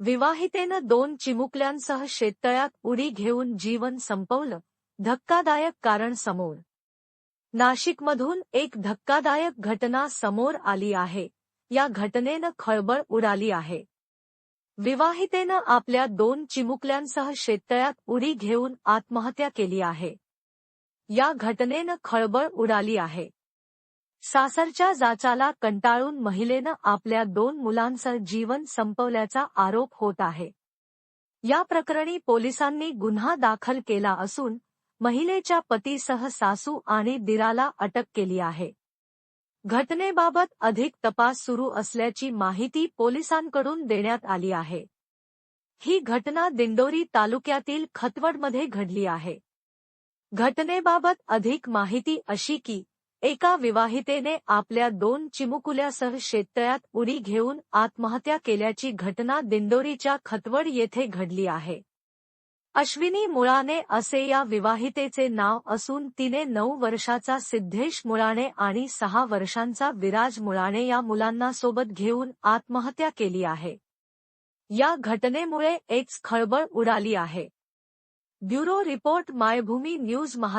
विवाहितेनं दोन चिमुकल्यांसह शेततळ्यात उडी घेऊन जीवन संपवलं धक्कादायक कारण समोर. नाशिकमधून एक धक्कादायक घटना समोर आली आहे. या घटनेनं खळबळ उडाली आहे. विवाहितेनं आपल्या दोन चिमुकल्यांसह शेततळ्यात उडी घेऊन आत्महत्या केली आहे. या घटनेनं खळबळ उडाली आहे. सासरच्या जाचाला कंटाळून महिलेनं आपल्या दोन मुलांसह जीवन संपवल्याचा आरोप होत आहे. या प्रकरणी पोलिसांनी गुन्हा दाखल केला असून महिलेच्या पतीसह सासू आणि दिराला अटक केली आहे. घटनेबाबत अधिक तपास सुरू असल्याची माहिती पोलिसांकडून देण्यात आली आहे. ही घटना दिंडोरी तालुक्यातील खतवडमध्ये घडली आहे. घटनेबाबत अधिक माहिती अशी की एका विवाहितेने आपल्या दोन चिमुकुल्यासह शेततळ्यात उडी घेऊन आत्महत्या केल्याची घटना दिंडोरीच्या खतवड येथे घडली आहे. अश्विनी मुळाने असे या विवाहितेचे नाव असून तिने नऊ वर्षाचा सिद्धेश मुळाने आणि सहा वर्षांचा विराज मुळाने या मुलांना सोबत घेऊन आत्महत्या केली आहे. या घटनेमुळे एक खळबळ उडाली आहे. Bureau report Maybhoomi news Maharashtra.